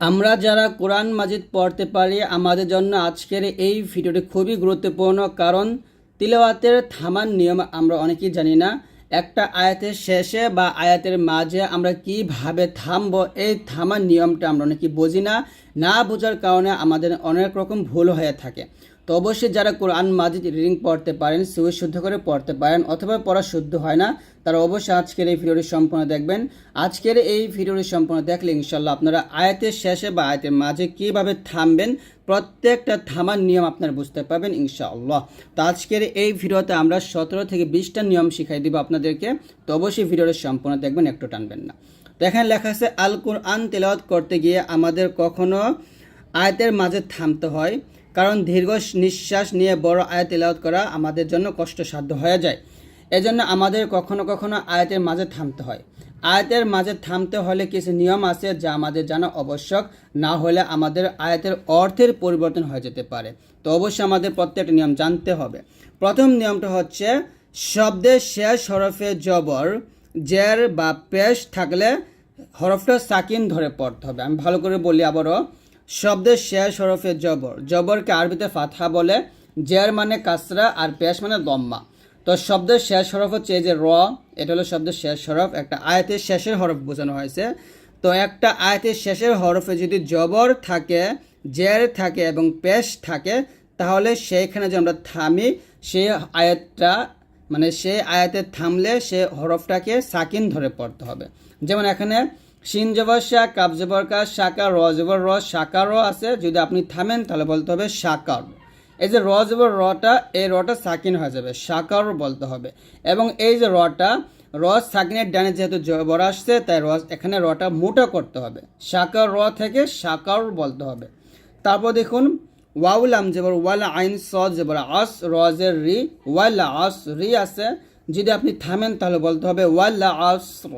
আমরা যারা কোরআন মাজিদ পড়তে পারি, আমাদের জন্য আজকের এই ভিডিওটি খুবই গুরুত্বপূর্ণ, কারণ তিলাওয়াতের থামার নিয়ম আমরা অনেকেই জানি না। একটা আয়াতের শেষে বা আয়াতের মাঝে আমরা কীভাবে থামব, এই থামার নিয়মটা আমরা অনেকেই বুঝি না। না বোঝার কারণে আমাদের অনেক রকম ভুল হয়ে থাকে। তো অবশ্যই যারা কোরআন মাজিদ রিডিং পড়তে পারেন সুই শুদ্ধ করে পড়তে পারেন অথবা পড়া শুদ্ধ হয় না, তারা অবশ্যই আজকের এই ভিডিওটি সম্পূর্ণ দেখবেন। আজকের এই ভিডিওটি সম্পূর্ণ দেখলে ইনশাল্লাহ আপনারা আয়াতের শেষে বা আয়াতের মাঝে কীভাবে থামবেন, প্রত্যেকটা থামার নিয়ম আপনারা বুঝতে পারবেন ইনশাআল্লাহ। তো আজকের এই ভিডিওতে আমরা সতেরো থেকে বিশটা নিয়ম শিখাই দিব আপনাদেরকে, তো অবশ্যই ভিডিওটি সম্পূর্ণ দেখবেন, একটু টানবেন না। তো এখানে লেখা আছে আল কোরআন তেলাওয়াত করতে গিয়ে আমাদের কখনো আয়াতের মাঝে থামতে হয় কারণ দীর্ঘ নিঃশ্বাস নিয়ে বড় আয়াত তেলাওয়াত করা আমাদের জন্য কষ্টসাধ্য হয়ে যায়। এজন্য আমাদের কখনো কখনো আয়াতের মাঝে থামতে হয়। আয়াতের মাঝে থামতে হলে কিছু নিয়ম আছে যা আমাদের জানা আবশ্যক, না হলে আমাদের আয়াতের অর্থের পরিবর্তন হয়ে যেতে পারে। তো অবশ্যই আমাদের প্রত্যেকটা নিয়ম জানতে হবে। প্রথম নিয়মটা হচ্ছে, শব্দের শেষ হরফে জবর, জের বা পেশ থাকলে হরফটা সাকিন ধরে পড়তে হবে। আমি ভালো করে বলি আবারও। শব্দের শেষ হরফে জবর। জবরকে আরবিতে ফাতহা বলে, জের মানে কাসরা আর পেশ মানে দম্মা। তো শব্দের শেষ হরফ হচ্ছে এই যে র, এটা হলো শব্দের শেষ হরফ। একটা আয়াতের শেষের হরফ বোঝানো হয়েছে। তো একটা আয়াতের শেষের হরফে যদি জবর থাকে, জের থাকে এবং পেশ থাকে, তাহলে সেইখানে যে আমরা থামি, সেই আয়াতটা মানে সেই আয়াতে থামলে সে হরফটাকে সাকিন ধরে পড়তে হবে। যেমন এখানে শিন জবর শাহ কাব জবর কা শাকা, র জবর র, শাকা র আছে, যদি আপনি থামেন, তাহলে বলতে হবে শাকার এই যে র জবর রটা, এই রটা সাকিন হয়ে যাবে শাকার বলতে হবে। এবং এই যে রটা রস সাকিনের ডানে যেহেতু জবর আসছে, তাই রস এখানে রটা মোটা করতে হবে। শাকার র থেকে শাকার বলতে হবে। তারপর দেখুন ওয়াউল আম জবর, ওয়াল আইন, স জবর, আস রজের রি, ওয়াল আস রি আছে। যদি আপনি থামেন, তাহলে বলতে হবে ওয়াল আসর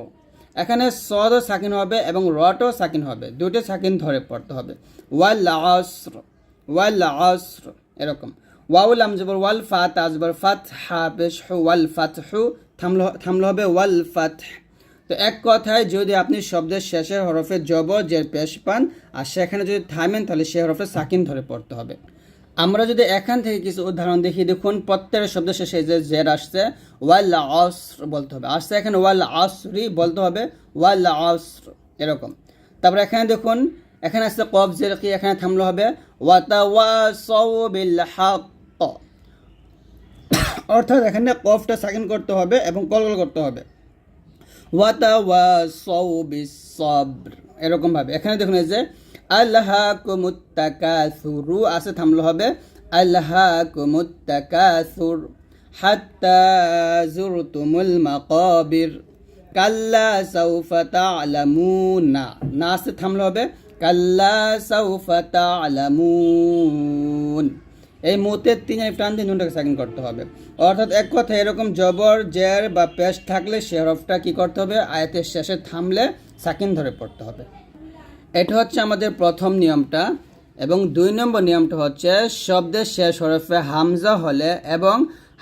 এখানে সদও সাকিন হবে এবং রটও সাকিন হবে। দুটো সাকিন ধরে পড়তে হবে। ওয়াল আসর ওয়াল আসর এরকম। ওয়াউল আম জবর, ওয়াল ফাত আজবর ফাত হা পেশ ওয়াল ফাত হু থামলো থামলো হবে ওয়াল ফাত। তো এক কথায় যদি আপনি শব্দের শেষের হরফে জবর, জের পেশ পান, আর সেখানে যদি থামেন, তাহলে সেই হরফে সাকিন ধরে পড়তে হবে। আমরা যদি এখান থেকে কিছু উদাহরণ দেখি, দেখুন প্রত্যেকের শব্দ শেষে যে জের আসছে, ওয়াল আসর বলতে হবে। আসছে এখানে ওয়াল আসরি বলতে হবে, ওয়াল আসর এরকম। তারপর এখানে দেখুন, এখানে আসছে কব জের কি, এখানে থামলো হবে বিল হাক অর্থাৎ এখানে কফটা সাকিন করতে হবে এবং কলকল করতে হবে। ওয়াতা ওয়া সৌ বিসব্র এরকমভাবে। এখানে দেখুন এই যে আল্লাহ কুমুত্তাকাসুরু আছে থামলো হবে আল্লাহ কুমুত্তাকাসুর হাত্তা জুরতুমুল মাকাবির, কাল্লা সাউফা তা'লামুনা, না আছে থামলো হবে, কাল্লা সাউফা তা'লামুন। এই মুহূর্তে তিন আলিফ টান দিয়ে নুনটাকে সাকিন করতে হবে। অর্থাৎ এক কথা এরকম জবর জের বা পেশ থাকলে সে হরফটা কী করতে হবে? আয়াতের শেষে থামলে সাকিন ধরে পড়তে হবে। এটা হচ্ছে আমাদের প্রথম নিয়মটা এবং দুই নম্বর নিয়মটা হচ্ছে শব্দের শেষ হরফে হামজা হলে এবং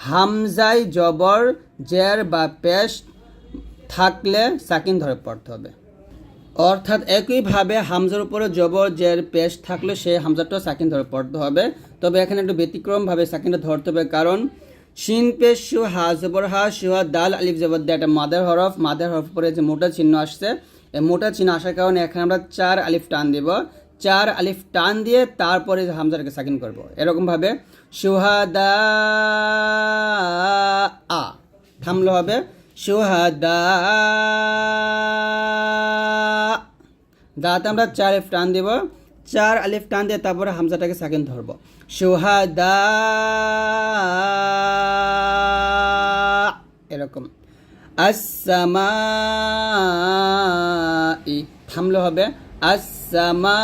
হামজাই জবর, জের বা পেশ থাকলে সাকিন ধরে পড়তে হবে। অর্থাৎ একইভাবে হামজার উপরে জবর, জের, পেশ থাকলে সেই হামজাটাও সাকিন ধরে পড়তে হবে। তবে এখানে একটু ব্যতিক্রমভাবে সাকিনটা ধরতে হবে কারণ শিন, পেশ, শু, হা, জবর, হা শুহা দাল, আলিফ, জবর দা একটা মাদার হরফ মাদার হরফ পরে যে মোটা চিহ্ন আসছে মোটা চিহ্ন আসার কারণে এখানে আমরা চার আলিফ টান দেব। চার আলিফ টান দিয়ে তারপরে হামজাটাকে সাকিন করব। এরকমভাবে, সুহাদা আ, থামলো হবে। সুহাদা দাঁতে আমরা চার আলিফ টান দেব। চার আলিফ টান দিয়ে তারপরে হামজাটাকে সাকিন ধরবো। সুহাদা এরকম। আসামা ই থামলে হবে আসামা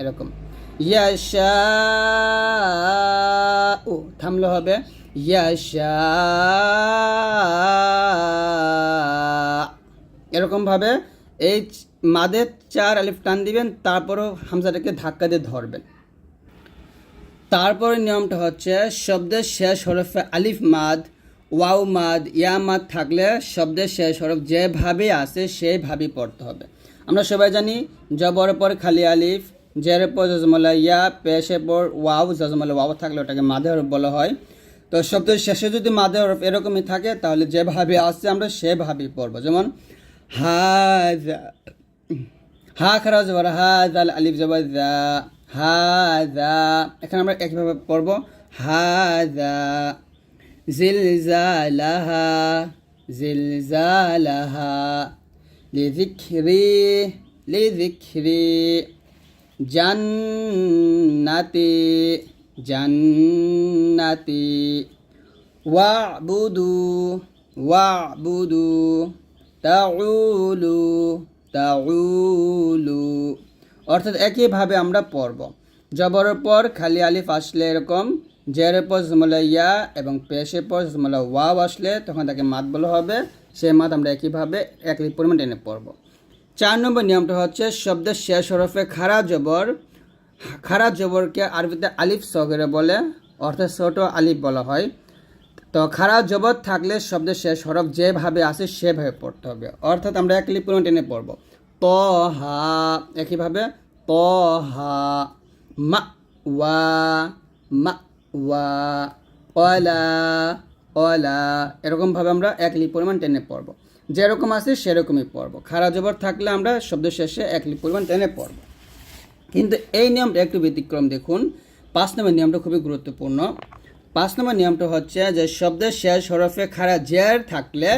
এরকম। ইয়াশা ও থামলে হবে ইয়াশা এরকমভাবে এই মাদের চার আলিফ টান দিবেন, তারপরও হামজাটাকে ধাক্কা দিয়ে ধরবেন। তারপরে নিয়মটা হচ্ছে, শব্দের শেষ হরফে আলিফ মাদ, ওয়াও মাদ, ইয়া মাদ থাকলে শব্দের শেষ হরফ যেভাবে আসে সেইভাবেই পড়তে হবে। আমরা সবাই জানি, জবর পর খালি আলিফ, জের পর জজমলা ইয়া পেশের পর ওয়াও, জজমলা ওয়াও থাকলে ওটাকে মাদে হরফ বলা হয়। তো শব্দের শেষে যদি মাদে হরফ এরকমই থাকে, তাহলে যেভাবে আসছে আমরা সেভাবেই পড়ব। যেমন হা খারা জবর হা জাল আলিফ জবর জা হা জা এখানে আমরা একইভাবে পড়ব হা জা জিলজালাহা জিলজালাহা। লিযিকরি লিযিকরি। জান্নাতি জান্নাতি। ওয়াবুদু ওয়াবুদু। তাউলু তাউলু। অর্থাৎ একইভাবে আমরা পড়ব। জবরের পর খালি আলিফ আসলে এরকম জেরের পর জমলা ইয়া এবং পেশের পর জমলা ওয়াও আসলে তখন তাকে মাত বলা হবে। সেই মাত আমরা একইভাবে এক পরিমাণ টেনে পড়ব। চার নম্বর নিয়মটা হচ্ছে শব্দের শেষ হরফে খারা জবর, খারা জবরকে আরবিতে আলিফ সগরে বলে, অর্থাৎ ছোট আলিফ বলা হয়। তো খারাপ জবর থাকলে শব্দের শেষ হরফ যেভাবে আসে সেভাবে পড়তে হবে। অর্থাৎ আমরা এক লিপ পরিমাণ টেনে পড়ব। ত হা একইভাবে ত হা মা ওয়া মা ওয়া অলা অলা, এরকমভাবে আমরা এক লিপ পরিমাণ টেনে পড়ব। যেরকম আছে সেরকমই পড়ব। খারা জবর থাকলে আমরা শব্দের শেষে এক লিপ পরিমাণ টেনে পড়ব। কিন্তু এই নিয়মটা একটু ব্যতিক্রম দেখুন। পাঁচ নম্বর নিয়মটা খুবই গুরুত্বপূর্ণ। পাঁচ নম্বর নিয়মটা হচ্ছে যে শব্দের শেষ হরফে খাড়া জের থাকলে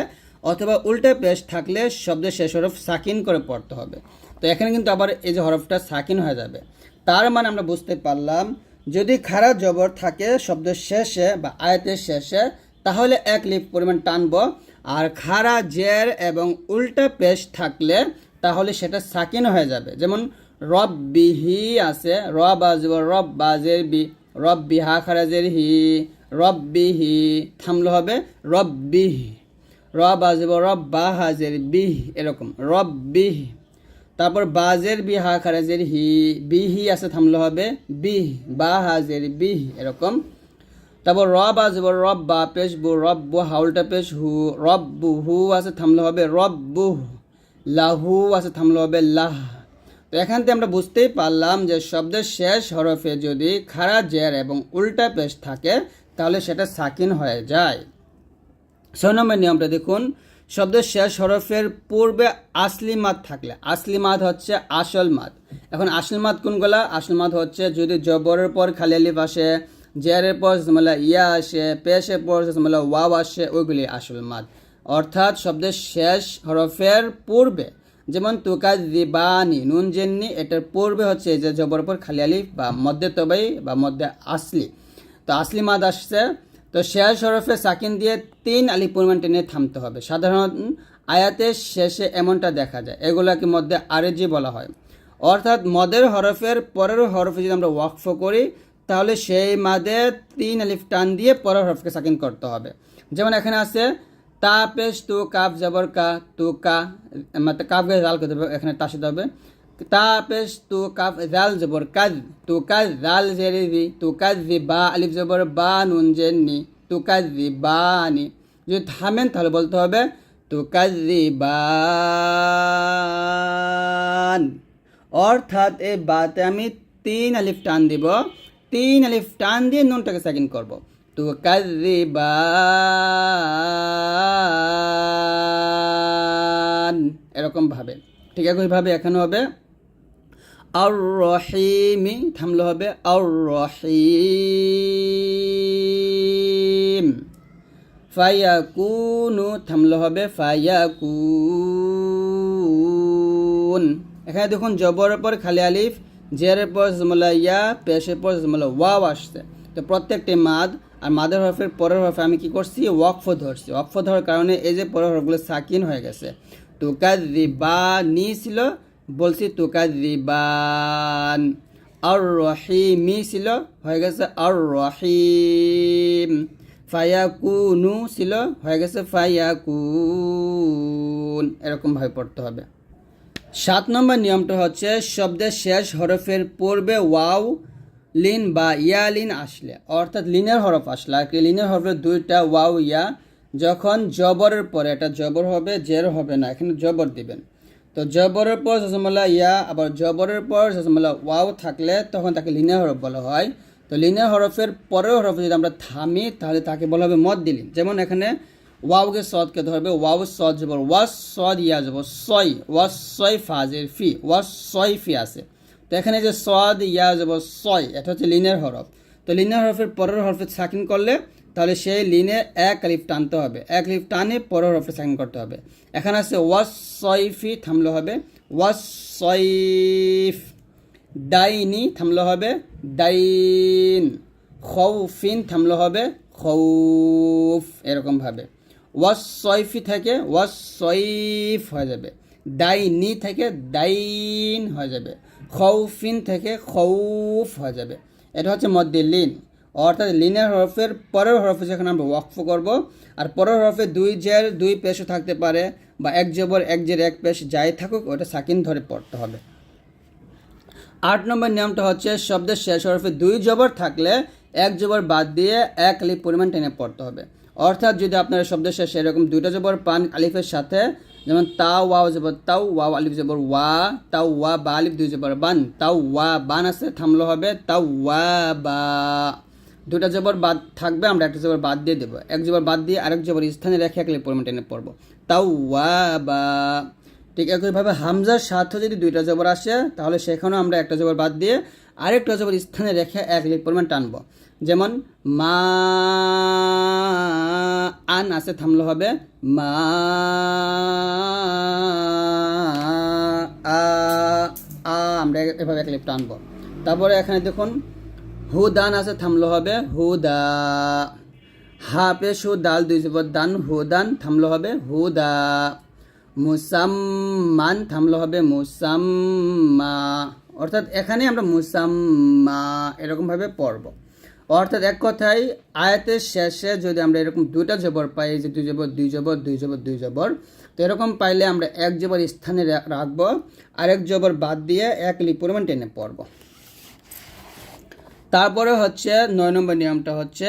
অথবা উল্টা পেশ থাকলে শব্দের শেষ হরফ সাকিন করে পড়তে হবে। তো এখানে কিন্তু আবার এই যে হরফটা সাকিন হয়ে যাবে। তার মানে আমরা বুঝতে পারলাম, যদি খাড়া জবর থাকে শব্দের শেষে বা আয়তের শেষে, তাহলে এক লিপ পরিমাণ টানব। আর খাড়া জের এবং উল্টা পেশ থাকলে, তাহলে সেটা সাকিন হয়ে যাবে। যেমন, রব বিহি আছে, রব আসব রব বাজের বি, রব বিহা খারাজের হি, রব বিহি, থামলে হবে, রব বিহি। রব আসব, রব বা হাজের বিহ এরকম। রব বিহ তারপর বাজের বিহা খারাজের হি বিহি আছে থামলে হবে বিহ বা হাজের বিহ এরকম। তারপর রব আসব, রব বা পেশ বু, রব বু, হাউলটা পেশ হু, রব বু, হু আছে থামলে হবে, রব বু, লাহু আছে থামলে হবে, লাহ। তো এখান থেকে আমরা বুঝতেই পারলাম যে শব্দের শেষ হরফে যদি খাড়া জের এবং উল্টা পেশ থাকে, তাহলে সেটা সাকিন হয়ে যায়। ছয় নম্বর নিয়মটা দেখুন। শব্দের শেষ হরফের পূর্বে আসলি মাত থাকলে। আসলি মাদ হচ্ছে আসল মাদ। এখন আসল মাদ কোনগুলা? আসল মাদ হচ্ছে যদি জবরের পর খালি আলিফ আসে জেরের পর জমলা ইয়া আসে, পেশের পর জমলা ওয়াও আসে, ওইগুলি আসল মাদ। অর্থাৎ শব্দের শেষ হরফের পূর্বে, যেমন তুকা দিবানি নুন জেননি, এটার পূর্বে হচ্ছে যে জবর পর খালি আলিফ বা মধ্যে তবাই বা মধ্যে আসলি। তো আসলি মাদ আসছে তো শেষ হরফে সাকিন দিয়ে তিন আলিফ পরিমাণ টেনে থামতে হবে। সাধারণ আয়াতের শেষে এমনটা দেখা যায়, এগুলোকে মধ্যে আরেজি বলা হয়। অর্থাৎ মদের হরফের পরের হরফে যদি আমরা ওয়াকফ করি, তাহলে সেই মাদে তিন আলিফ টান দিয়ে পরের হরফকে সাকিন করতে হবে। যেমন এখানে আছে, তা পেশ তু কাপ জবর কা তু কা মানে কাপকে জাল করতে হবে, এখানে তাসিতে হবে। তা পেশ তু কাপ জাল জবর কাজ তু কাজ জাল জেরি দি তু কাজ দি বা আলিফ জবর বা নুন জেননি তু কাজ দি বা নি যদি থামেন তাহলে বলতে হবে তু কাজ দি বান অর্থাৎ এই বাতে আমি তিন আলিফ টান দিব তিন আলিফ টান দিয়ে নুনটাকে সেকেন্ড করব তু কাজিবান এরকম ভাবে ঠিক একইভাবে এখানে হবে আর রহিমি থামলে হবে আর রহিম ফায়াকুনু, থামলে হবে ফায়াকুন। এখানে দেখুন, জবরের পর খালি আলিফ, জেরের পর জমলা ইয়া, পেশের পর জমলা ওয়াও আসছে। তো প্রত্যেকটি মাদ আর মাদের হরফের পরের হরফে আমি কি করছি? ওয়াকফ ধরছি। ওয়াকফ ধরার কারণে এই যে পরের হরফগুলো সাকিন হয়ে গেছে। তুকা দিবা নি ছিল বলছি তুকা দিবান আর রহিমি ছিল, হয়ে গেছে আর রহিম ফায়াকুনু ছিল, হয়ে গেছে ফায়াকুন। এরকমভাবে পড়তে হবে। সাত নম্বর নিয়মটা হচ্ছে, শব্দের শেষ হরফের পূর্বে ওয়াও, লিন বা ইয়া লিন আসলে। অর্থাৎ লিনের হরফ আসলে। আর কি, লিনের হরফের দুইটা ওয়াও, ইয়া। যখন জবরের পরে, এটা জবর হবে, জের হবে না, এখানে জবর দিবেন। তো জবরের পর জসমলা ইয়া, আবার জবরের পর জসমলা ওয়াও থাকলে তখন তাকে লিনিয়ার হরফ বলা হয়। তো লিনিয়ার হরফের পরের হরফে যদি আমরা থামি, তাহলে তাকে বলা হবে মদ দিলিন যেমন এখানে ওয়াওকে সদকে ধরবে, ওয়াও সদ জবর, ওয়াস সদ ইয়া যাব সয়, ওয়াস সয় ফাজের ফি, ওয়াস সয় ফি আছে। তো এখানে যে সদ ইয়া যাব সয়, এটা হচ্ছে লিনের হরফ। তো লিনের হরফের পরের হরফে সাকিন করলে তাহলে সেই লিনে এক লিফ টানতে হবে। এক লিফ টানে পরের হরফে সাকিন করতে হবে। এখানে আছে ওয়াস সয়ফি থামলে হবে। ওয়াস সয়ফ ডাইনি থামলে হবে। ডাইন খৌফিন থামলে হবে। খৌফ এরকমভাবে ওয়াস সয়ফি থেকে ওয়াস সয়ফ হয়ে যাবে। ডাইনি থেকে ডাইন হয়ে যাবে। খৌফিন থেকে খৌফ হয়ে যাবে। এটা হচ্ছে মধ্যে লিন অর্থাৎ লিনের হরফের পরের হরফে যেখানে আমরা ওয়াকফ করব। আর পরের হরফে দুই জের, দুই পেশও থাকতে পারে বা এক জবর, এক জের, এক পেশ যাই থাকুক, ওটা সাকিন ধরে পড়তে হবে। আট নম্বর নিয়মটা হচ্ছে শব্দের শেষ হরফে দুই জবর থাকলে এক জবর বাদ দিয়ে এক আলিফ পরিমাণ টেনে পড়তে হবে। অর্থাৎ যদি আপনারা শব্দের শেষে এরকম দুইটা জবর পান আলিফের সাথে, যেমন তাও ওয়া জবর তাও ওয়া আলিফ জবর ওয়া, তাও, ওয়া, বা আলিফ দুই জবর বান, তাও, ওয়া, বান আছে, থামলো হবে, তাও, ওয়া, বা। দুটা জবর বাদ থাকবে, আমরা একটা জবর বাদ দিয়ে দেবো। এক জবর বাদ দিয়ে আরেক জবর স্থানে রেখে এক পরিমাণ টেনে পড়ব। তাও ওয়া বা ঠিক একইভাবে হামজার সাথে যদি দুইটা জবর আসে, তাহলে সেখানেও আমরা একটা জবর বাদ দিয়ে আরেকটা জবর স্থানে রেখে এক লিপ পরিমাণ টানবো। যেমন, মা আন আছে, থামলো হবে, মা আ আমরা এভাবে এক লিপ টানবো। তারপরে এখানে দেখুন হুদান আছে, থামলো হবে হুদা। হা পেশ হু দাল দুই জবর দান, হুদান থামলো হবে হুদা। মুসাম্মান থামলো হবে মুসাম্মা। অর্থাৎ এখানে আমরা মুসাম্মা এরকমভাবে পড়ব। অর্থাৎ এক কথায়, আয়াতের শেষে যদি আমরা এরকম দুইটা জবর পাই যে দুই জবর দুই জবর দুই জবর দুই জবর, তো এরকম পাইলে আমরা এক জবর স্থানে রাখব, আরেক জবর বাদ দিয়ে এক লি পরিমাণ টেনে পড়ব। তারপরে হচ্ছে নয় নম্বর নিয়মটা হচ্ছে,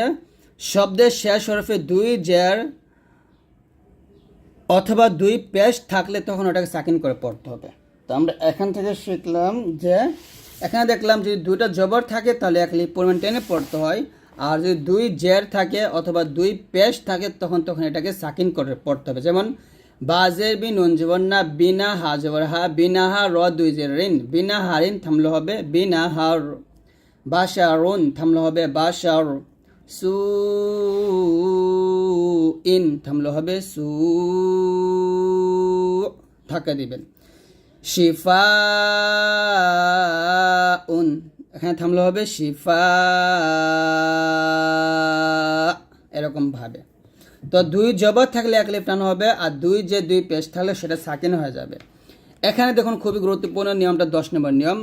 শব্দের শেষ হরফে দুই জের অথবা দুই পেশ থাকলে তখন ওটাকে সাকিন করে পড়তে হবে। তো আমরা এখান থেকে শিখলাম যে, এখানে দেখলাম যদি দুইটা জবর থাকে তাহলে এক লিপ পরিমাণ টেনে পড়তে হয়, আর যদি দুই জের থাকে অথবা দুই পেশ থাকে তখন তখন এটাকে সাকিন করে পড়তে হবে। যেমন, বাজের বি নুন জবর না বিনা হা জবর হা, বিনা হা র দুই জের রিন বিনা হা ঋণ থামলো হবে, বিনা হার বাশারুন, থামলো হবে বাশার। সু ইন থামলো হবে সু ধাক্কা দিবেন। শিফা উন এখানে থামলো হবে শিফা। এরকম ভাবে। তো দুই জবর থাকলে এক লিপ টানো হবে, আর দুই যে দুই পেশ থাকলে সেটা সাকিন হয়ে যাবে। এখানে দেখুন খুবই গুরুত্বপূর্ণ নিয়মটা দশ নম্বর নিয়ম।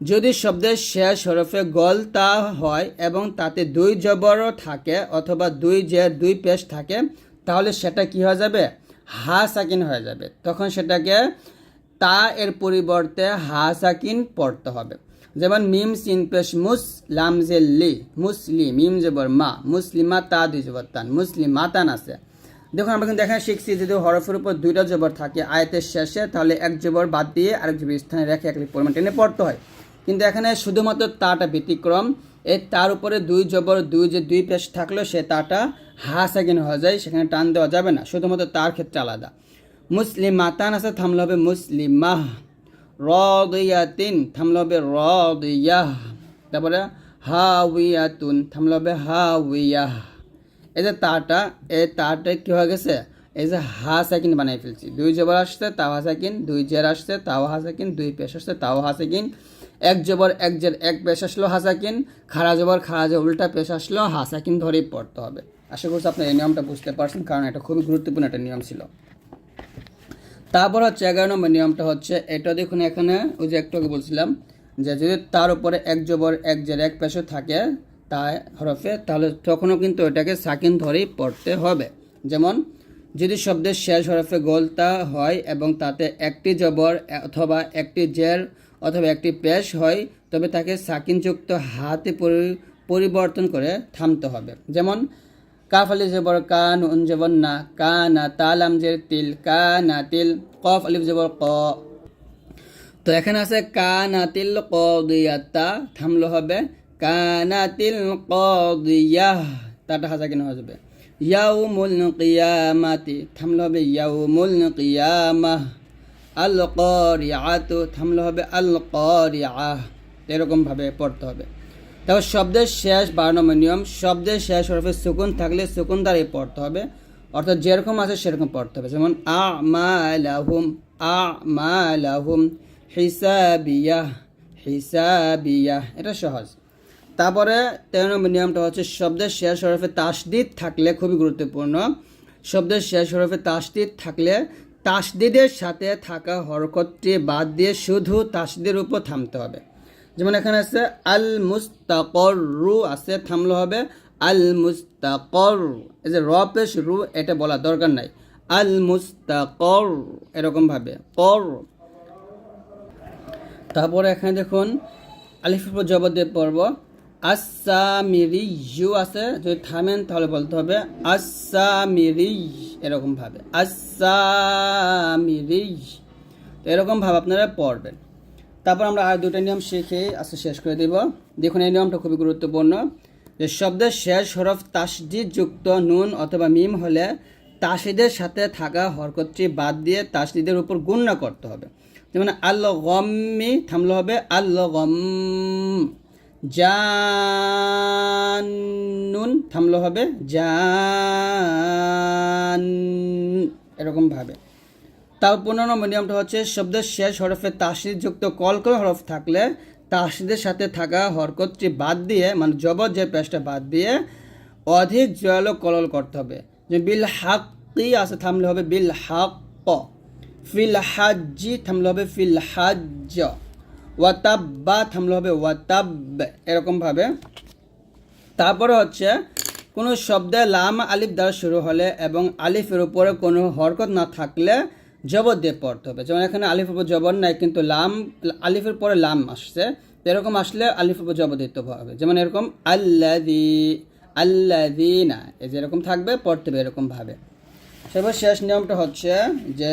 যদি শব্দের শেষ হরফে গল তা হয় এবং তাতে দুই জবরও থাকে অথবা দুই যে দুই পেশ থাকে, তাহলে সেটা কি হয়ে যাবে? হা সাকিন হয়ে যাবে। তখন সেটাকে তা এর পরিবর্তে হা সাকিন পড়তে হবে। যেমন মিম সিন পেশ মুস লাম লি মুসলি মিম জবর মা মুসলিমা তা দুই জবর তান মুসলিমা তান আছে। দেখুন, আমরা কিন্তু এখানে শিখছি যদি হরফের উপর দুইটা জবর থাকে আয়তের শেষে, তাহলে এক জবর বাদ দিয়ে আরেক জবর স্থানে রেখে এক পরিমাণ টেনে পড়তে হয়। কিন্তু এখানে শুধুমাত্র তাটা ব্যতিক্রম। এই তার উপরে দুই জবর দুই যে দুই পেশ থাকল সে তাটা হা সাকিন হয়ে যায়, সেখানে টান দেওয়া যাবে না। শুধুমাত্র তার ক্ষেত্রে আলাদা। মুসলিম মাতান আছে, থামলে হবে মুসলিমাহ। রদিয়াতিন, থামলে হবে রদিয়াহ। তারপরে হাউইয়াতুন থামলে হবে হাউইয়াহ এই যে তাটা, এই তাটা কি হয়ে গেছে? এই যে হা সাকিন বানাই ফেলছি। দুই জবর আসছে, তাও হা সাকিন দুই জের আসছে, তাও হা সাকিন দুই পেশ আসছে, তাও হা সাকিন এক জবর এক জের এক পেশ আসলো হা সাকিন খাড়া জবর খাড়া জবর উল্টা পেশ আসলো হা সাকিন ধরেই পড়তে হবে। আশা করছি আপনি এই নিয়মটা বুঝতে পারছেন, কারণ এটা খুবই গুরুত্বপূর্ণ একটা নিয়ম ছিল। তারপর হচ্ছে এগারো নম্বর নিয়মটা হচ্ছে, এটা দেখুন এখানে, ওই যে একটু বলছিলাম যে যদি তার উপরে এক জবর এক জের এক পেশো থাকে তা হরফে, তাহলে তখনও কিন্তু এটাকে সাকিন ধরেই পড়তে হবে। যেমন, যদি শব্দের শেষ হরফে গোলতা হয় এবং তাতে একটি জবর অথবা একটি জের অথবা একটি পেশ হয়, তবে তাকে সাকিনযুক্ত হাতে পরি- পরিবর্তন করে থামতে হবে। যেমন, কাফ আলিফ জবর কা নুন জবর না কা না তালাম জের তিল কা না তিল, কফ আলিফ জবর ক। তো এখানে আছে কানাতিল কদিয়াতা, থামলো হবে। কানাতিল কদিয়াহ তাটা হাজা কেন হয়ে যাবে। ইয়াউমুল কিয়ামাতি, থামলো হবে ইয়াউমুল কিয়ামাহ আল করিয়াতু থামলো হবে আল করিয়াহ এরকম ভাবে পড়তে হবে। তারপর শব্দের শেষ বারো নম্বর নিয়ম, শব্দের শেষ হরফে সুকুন থাকলে সুকুন দ্বারাই পড়তে হবে। অর্থাৎ যেরকম আছে সেরকম পড়তে হবে। যেমন আ মা লাহুম আ মা লাহুম হিসাবিয়াহ হিসাবিয়াহ। এটা সহজ। তারপরে তেরো নম্বর নিয়মটা হচ্ছে শব্দের শেষ হরফে তাসদিদ থাকলে খুবই গুরুত্বপূর্ণ। শব্দের শেষ হরফে তাসদিদ থাকলে তাসদিদের সাথে থাকা হরকতটি বাদ দিয়ে শুধু তাসদের উপর থামতে হবে। যেমন এখানে আছে আল মুস্তাকর রু আছে, থামলো হবে আল মুস্তাকর এই যে র রু, এটা বলা দরকার নাই। আল মুস্তাকর এরকমভাবে, কর। তারপরে এখানে দেখুন, আলিফের উপর জবর দিয়ে পড়ব। আসামিরি ইউ আছে, যদি থামেন তাহলে বলতে হবে আসামিরি এরকমভাবে আসামিরি তো এরকমভাবে আপনারা পড়বেন। তারপর আমরা আর দুটো নিয়ম শিখে আজকে শেষ করে দেব। দেখুন, এই নিয়মটা খুবই গুরুত্বপূর্ণ। যে শব্দের শেষ হরফ তাসজিদ যুক্ত নুন অথবা মিম হলে তাসিদের সাথে থাকা হরকতটি বাদ দিয়ে তাসদিদের উপর গুণনা করতে হবে। যেমন আল্ল গম্মি থামলো হবে আল্ল গম জানুন থামলো হবে। জান এরকমভাবে তার পনেরো নম্বর নিয়মটা হচ্ছে, শব্দের শেষ হরফে তাসিদ যুক্ত কলকল হরফ থাকলে তাসিদের সাথে থাকা হরকতটি বাদ দিয়ে মানে জবর যে পেশটা বাদ দিয়ে অধিক জয়ালো কলল করতে হবে। যে বিল হাক্কি আছে থামলে হবে বিল হাক ফিল হাজ্জি থামলে হবে ফিল ওয়াতাব্বা থামলে হবে ওয়াতাব, এরকমভাবে। তারপরে হচ্ছে, কোনো শব্দে লাম, আলিফ দ্বারা শুরু হলে এবং আলিফের উপরে কোনো হরকত না থাকলে জবর দিয়ে পড়তে হবে। যেমন এখানে আলিফের উপর জবর নাই, কিন্তু লাম, আলিফের পরে লাম আসছে। এরকম আসলে আলিফের উপর জবর দিতে হবে। যেমন এরকম আল্লাদি আল্লাদি না এই যে এরকম থাকবে, পড়তে হবে এরকমভাবে। সেবার শেষ নিয়মটা হচ্ছে যে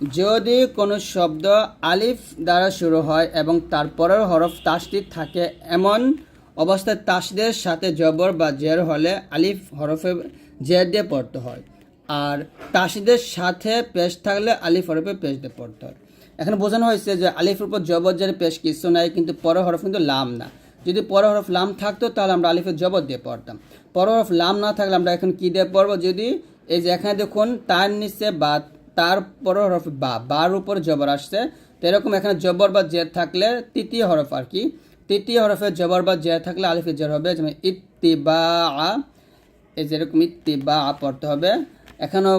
যদি কোনো শব্দ আলিফ দ্বারা শুরু হয় এবং তারপরের হরফ তাসদিদ থাকে, এমন অবস্থায় তাসদের সাথে জবর বা জের হলে আলিফ হরফে জের দিয়ে পড়তে হয়। আর তাসিদের সাথে পেশ থাকলে আলিফ হরফে পেশ দিয়ে পড়তে হয়। এখানে বোঝানো হয়েছে যে আলিফের উপর জবর, জের পেশ কিছু নাই, কিন্তু পরের হরফ কিন্তু লাম না। যদি পরের হরফ লাম থাকতো, তাহলে আমরা আলিফের জবর দিয়ে পড়তাম। পরের হরফ লাম না থাকলে আমরা এখন কী দিয়ে পড়ব? যদি এই যে এখানে দেখুন, তার নিচে বা তার পরের হরফ বা, বার উপর জবর আসছে। তো এরকম এখানে জবর বা জের থাকলে তৃতীয় হরফ আর কি। তৃতীয় হরফে জবর বা জের থাকলে আলিফের জের হবে, যেমন ইত্তিবা এই যেরকম ইত্তিবা পড়তে হবে। এখানেও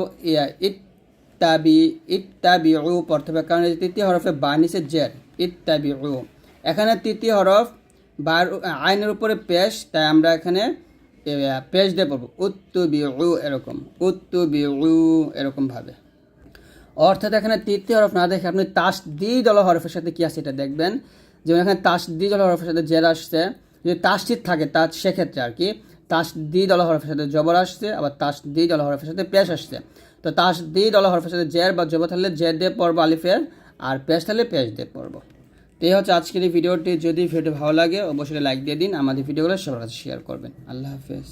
ইত্তাবি ইত্তাবি উ পড়তে হবে, কারণ তৃতীয় হরফে বা নিচে জের ইত্তাবি উ এখানে তৃতীয় হরফ বার, আইনের উপরে পেশ, তাই আমরা এখানে পেশ দিয়ে পড়ব। উত্তুবি উ এরকম উত্তুবি উ এরকমভাবে। অর্থাৎ এখানে তৃতীয় হরফ না দেখে আপনি তাস দি দল হরফের সাথে কী আছে এটা দেখবেন? যেমন এখানে তাস দি দল হরফের সাথে জের আসছে, যদি তাসচিত থাকে তা সেক্ষেত্রে আর কি তাস দি দল হরফের সাথে জবর আসছে, আবার তাস দি দল হরফের সাথে পেশ আসছে। তো তাস দি দল হরফের সাথে জের বা জবর থাকলে জের দিয়ে পড়ব আলিফের, আর পেশ থাকলে পেশ দিয়ে পড়ব। তো এই হচ্ছে আজকের এই ভিডিওটি। যদি ভিডিও ভালো লাগে, অবশ্যই লাইক দিয়ে দিন, আমাদের ভিডিওগুলো সবার কাছে শেয়ার করবেন। আল্লাহ হাফেজ।